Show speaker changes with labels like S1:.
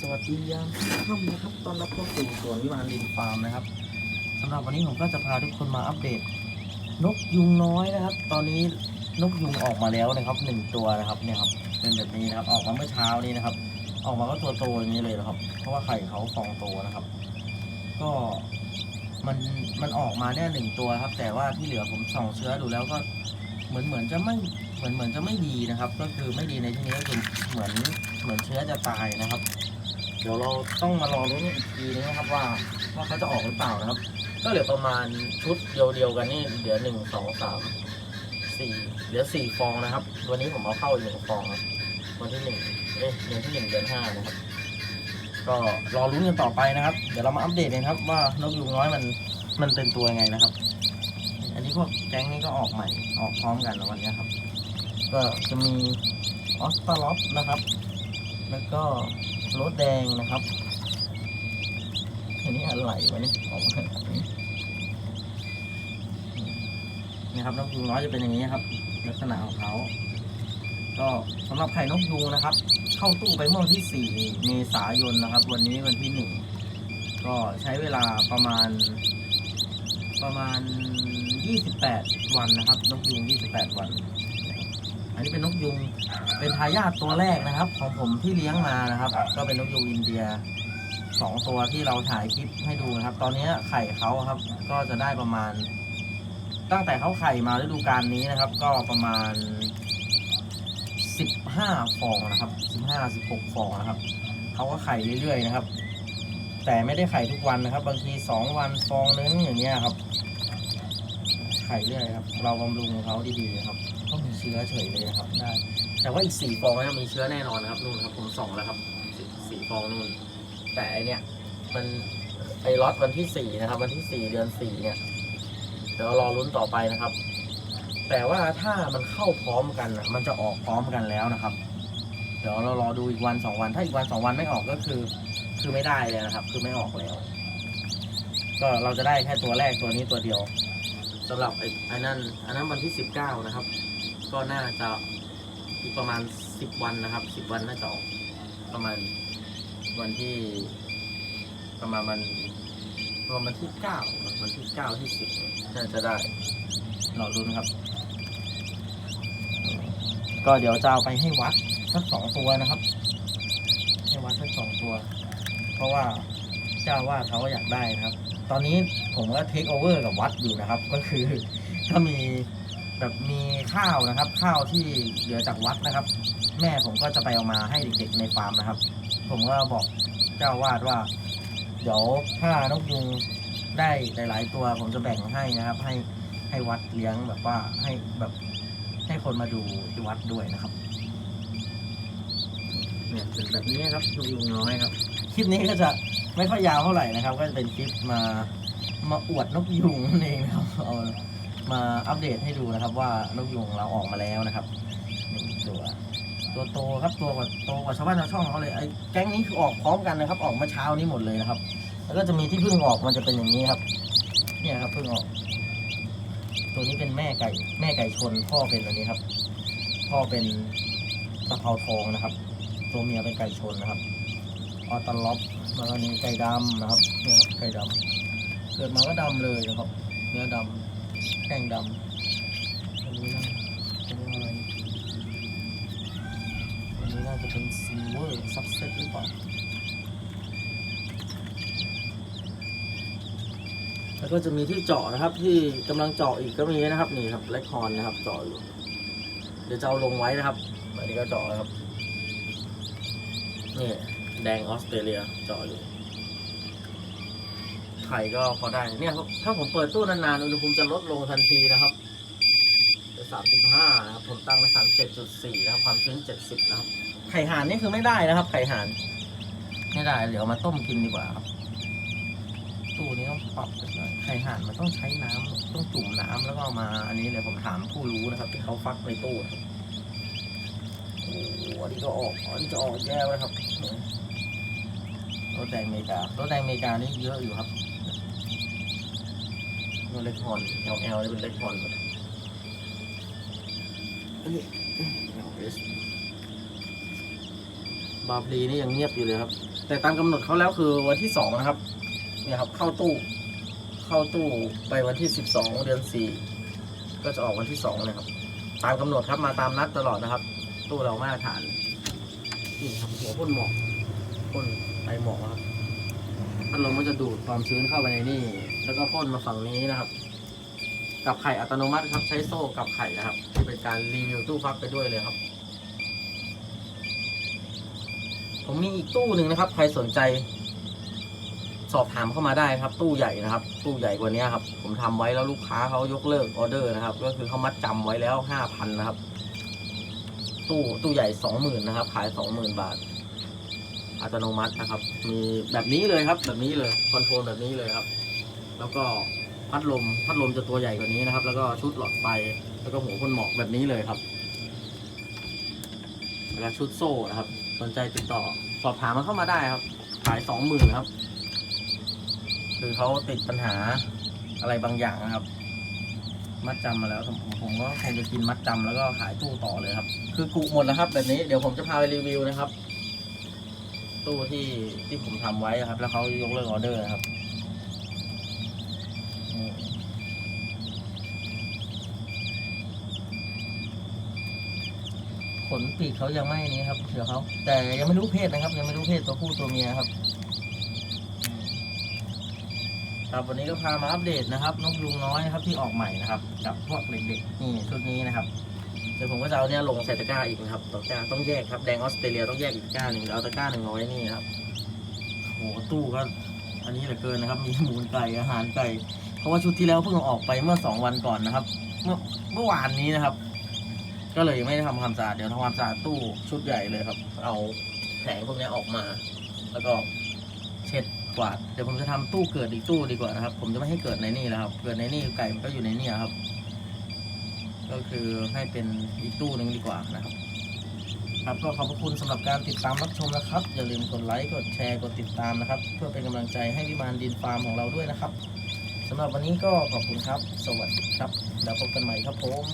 S1: สวัสดียามค่ำนะครับตอนรับเข้าสู่สวนวิมานลินฟาร์มนะครับสำหรับวันนี้ผมก็จะพาทุกคนมาอัปเดต นกยุงน้อยนะครับ ตอนนี้นกยุงออกมาแล้วนะครับหนึ่งตัวนะครับเนี่ยครับเป็นแบบนี้นะครับ ออกมาเมื่อเช้านี้นะครับ ออกมาก็ตัวโตอย่างนี้เลยนะครับ เพราะว่าไข่เขาฟองโตนะครับ ก็มันมันออกมาเนี่ยหนึ่งตัวครับ แต่ว่าที่เหลือผมส่องเชื้อดูแล้วก็เหมือนเหมือนจะไม่เหมือนเหมือนจะไม่ดีนะครับ ก็คือไม่ดีในที่นี้ก็คือเหมือนเหมือนเชื้อจะตายนะครับ เดี๋ยวเราต้องมารอรุ้นอีกทีนึงนะครับว่าว่าเขาจะออกหรือเปล่านะครับ ก็เหลือประมาณชุดเดียวเดียวๆกันนี่เดี๋ยวหนึ่งสองสามสี่เหลือสี่ฟองนะครับ วันนี้ผมเอาเข้าอีกหนึ่งฟองครับวันที่หนึ่งเอ้ยเดือนที่หนึ่งเดือนห้านะครับ ก็รอรุ้นกันต่อไปนะครับ เดี๋ยวเรามาอัปเดตกันครับ ว่านกยุงน้อยมันมันเป็นตัวยังไงนะครับ อันนี้พวกแก๊งนี้ก็ออกใหม่ออกพร้อมกันในวันนี้ครับ ก็จะมีออสตาล็อปนะครับ แล้วก็รถแดงนะครับ อันนี้อะไรวะเนี่ยออกมาแบบนี้นี่ครับนกยุงน้อยจะเป็นอย่างนี้ครับ ลักษณะของเขา ก็สำหรับไข่นกยุงนะครับ เข้าตู้ไปเมื่อวันที่ 4 เมษายนนะครับ วันนี้วันที่ 1 ก็ใช้เวลาประมาณ ประมาณ 28 วันนะครับนกยุง28 วัน นนี้เป็นนกยุง เป็นทายาทตัวแรกนะครับ ของผมที่เลี้ยงมานะครับ ก็เป็นนกยุงอินเดียสองตัวที่เราถ่ายคลิปให้ดูนะครับ ตอนนี้ไข่เขาครับ ก็จะได้ประมาณ ตั้งแต่เขาไข่มาฤดูกาลนี้นะครับ ก็ประมาณ15ฟองนะครับ15 16ฟองนะครับเขาก็ไข่เรื่อยๆนะครับ แต่ไม่ได้ไข่ทุกวันนะครับ บางที2วันฟองนึงอย่างเงี้ยครับ ไข่เรื่อยครับ เราบำรุงเขาดีๆครับ ก็มีเชื้อเฉยเลยนะครับได้แต่ว่าอีกสี่ฟองนะมีเชื้อแน่นอนนะครับนู่นครับผมส่องแล้วครับสี่สี่ฟองนู่น แต่อันเนี้ยมันไอล็อตวันที่สี่นะครับ วันที่สี่เดือนสี่เนี่ยเดี๋ยวรอลุ้นต่อไปนะครับ แต่ว่าถ้ามันเข้าพร้อมกันนะมันจะออกพร้อมกันแล้วนะครับ เดี๋ยวเรารอดูอีกวันสองวัน ถ้าอีกวันสองวันไม่ออกก็คือ คือไม่ได้เลยนะครับ คือไม่ออกแล้ว ก็เราจะได้แค่ตัวแรกตัวนี้ตัวเดียวสำหรับไอ้อ้นั่นอันนั้นวันที่สิบเก้านะครับ ก็น่าจะอีกประมาณสิบวันนะครับสิบวันน่าจะออกประมาณวันที่ประมาณวันประมาณวันที่เก้าวันที่เก้าที่สิบน่าจะได้รอรุ้นครับ ก็เดี๋ยวจะเอาไปให้วัดสักสองตัวนะครับ ให้วัดสักสองตัว เพราะว่าเจ้าว่าดเขาอยากได้นะครับ ตอนนี้ผมก็เทคโอเวอร์กับวัดอยู่นะครับ ก็คือถ้ามี แบบมีข้าวนะครับ ข้าวที่เหลือจากวัดนะครับ แม่ผมก็จะไปเอามาให้เด็กๆในฟาร์มนะครับ ผมก็บอกเจ้าวาดว่า เดี๋ยวถ้านกยุงได้หลาย ๆ ตัวผมจะแบ่งให้นะครับ ให้ให้วัดเลี้ยงแบบว่าให้แบบให้คนมาดูที่วัดด้วยนะครับ เนี่ยเป็นแบบนี้ครับนกยุงน้อยครับ คลิปนี้ก็จะไม่ค่อยยาวเท่าไหร่นะครับ ก็จะเป็นคลิปมามาอวดนกยุงนั่นเองนะครับเอา มาอัปเดตให้ดูนะครับ ว่านกยุงเราออกมาแล้วนะครับหนึ่งตัว ตัวโตครับตัวกว่าโตกว่าชาวบ้านชาวช่องเขาเลยไอ้แก๊งนี้คือออกพร้อมกันนะครับ ออกมาเช้านี้หมดเลยนะครับ แล้วก็จะมีที่เพิ่งออกมันจะเป็นอย่างนี้ครับ เนี่ยครับเพิ่งออก ตัวนี้เป็นแม่ไก่ แม่ไก่ชนพ่อเป็นอันนี้ครับ พ่อเป็นตะเภาทองนะครับ ตัวเมียเป็นไก่ชนนะครับออตาล็อปแล้วก็นี่ไก่ดำนะครับนี่ครับไก่ดำเกิดมาก็ดำเลยนะครับ เนื้อดำ แข้งดำอันนี้นะอันนี้อะไรอันนี้น่าจะเป็นซิลเวอร์ซับเซตหรือเปล่า แล้วก็จะมีที่เจาะนะครับที่กำลังเจาะอีกก็มีนะครับนี่ครับเลคคอนนะครับเจาะอยู่ เดี๋ยวจะเอาลงไว้นะครับอันนี้ก็เจาะนะครับ นี่แดงออสเตรเลียเจาะอยู่ ข่ก็พอได้ เนี่ยถ้าผมเปิดตู้นานๆอุณหภูมิจะลดลงทันทีนะครับสามสิบห้านะครับผมตั้งไว้สามเจ็ดจุดสี่นะครับความชื้นเจ็ดสิบนะครับ ไข่ห่านนี่คือไม่ได้นะครับ ไข่ห่าน ไม่ได้เดี๋ยวมาต้มกินดีกว่าครับตู้นี้ต้องปรับหน่อยไข่ห่านมันต้องใช้น้ำต้องจุ่มน้ำแล้วก็เอามา อันนี้เลยผมถามผู้รู้นะครับ ที่เขาฟักในตู้โอ้โหอันนี้ก็ออกอันนี้จะออกแย่แล้วครับรถแดงอเมริการถแดงอเมริกานี่เยอะอยู่ครับ เล็กฮอน LL นี่เป็นเล็กฮอนหมดอันนี้ LS บาพลีนี่ยังเงียบอยู่เลยครับ แต่ตามกำหนดเขาแล้วคือวันที่สองนะครับ เนี่ยครับเข้าตู้ เข้าตู้ไปวันที่สิบสองเดือนสี่ก็จะออกวันที่สองเลยครับ ตามกำหนดครับมาตามนัดตลอดนะครับ ตู้เรามาตรฐานนี่ครับหัวพ่นหมอกพ่นไอหมอกครับ พัดลมก็จะดูดความชื้นเข้าไปในนี่ แล้วก็พ่นมาฝั่งนี้นะครับ กับไข่อัตโนมัติครับใช้โซ่กับไข่นะครับที่เป็นการรีวิวตู้ฟักไปด้วยเลยครับ ผมมีอีกตู้หนึ่งนะครับ ใครสนใจ สอบถามเข้ามาได้ครับ ตู้ใหญ่นะครับ ตู้ใหญ่กว่านี้ครับ ผมทำไว้แล้วลูกค้าเขายกเลิกออเดอร์นะครับ ก็คือเขามัดจำไว้แล้วห้าพันนะครับ ตู้ตู้ใหญ่สองหมื่นนะครับ ขายสองหมื่นบาท อัตโนมัตินะครับ มีแบบนี้เลยครับ แบบนี้เลยคอนโทรลแบบนี้เลยครับ แล้วก็พัดลมพัดลมจะตัวใหญ่กว่านี้นะครับ แล้วก็ชุดหลอดไฟแล้วก็หัวพ่นหมอกแบบนี้เลยครับแล้วชุดโซ่นะครับ สนใจติดต่อสอบถามมาเข้ามาได้ครับ ขายสองหมื่นครับ คือเขาติดปัญหาอะไรบางอย่างนะครับ มัดจำมาแล้วผมผมก็คงจะกินมัดจำแล้วก็ขายตู้ต่อเลยครับ คือกุหมดแล้วครับ แบบนี้เดี๋ยวผมจะพาไปรีวิวนะครับ ตู้ที่ที่ผมทำไว้ครับ แล้วเขายกเลิกออเดอร์ครับ ขนปีกเขายังไม่นี้ครับเดี๋ยวเขาแต่ยังไม่รู้เพศนะครับ ยังไม่รู้เพศตัวผู้ตัวเมียครับ ครับวันนี้ก็พามาอัปเดตนะครับนกยุงน้อยนะครับที่ออกใหม่นะครับ กับพวกเด็กๆนี่ชุดนี้นะครับ ดี๋ยวผมก็จะเอาเนี่ยลงใส่ตะกร้าอีกนะครับตะกร้าต้องแยกครับแดงออสเตรเลียต้องแยกอีกตะกร้าหนึ่งเอาตะกร้าหนึ่งเอาไว้นี่ครับโอ้โหตู้ก็อันนี้เหลือเกินนะครับ มีหมูนไก่อาหารไก่เพราะว่าชุดที่แล้วเพิ่งเอาออกไปเมื่อสองวันก่อนนะครับ เมื่อเมื่อวานนี้นะครับ ก็เลยยังไม่ได้ทำความสะอาดเดี๋ยวทำความสะอาดตู้ชุดใหญ่เลยครับ เอาแผงพวกนี้ออกมา แล้วก็เช็ดกวาดเดี๋ยวผมจะทำตู้เกิดอีกตู้ดีกว่านะครับ ผมจะไม่ให้เกิดในนี่แล้วครับ เกิดในนี่ไก่มันก็อยู่ในนี่ครับ ก็คือให้เป็นอีกตู้หนึ่งดีกว่านะครับครับก็ขอบพระคุณสำหรับการติดตามรับชมนะครับ อย่าลืมกดไลค์กดแชร์กดติดตามนะครับ เพื่อเป็นกำลังใจให้วิมานดินฟาร์มของเราด้วยนะครับสำหรับวันนี้ก็ขอบคุณครับ สวัสดีครับ แล้วพบกันใหม่ครับผม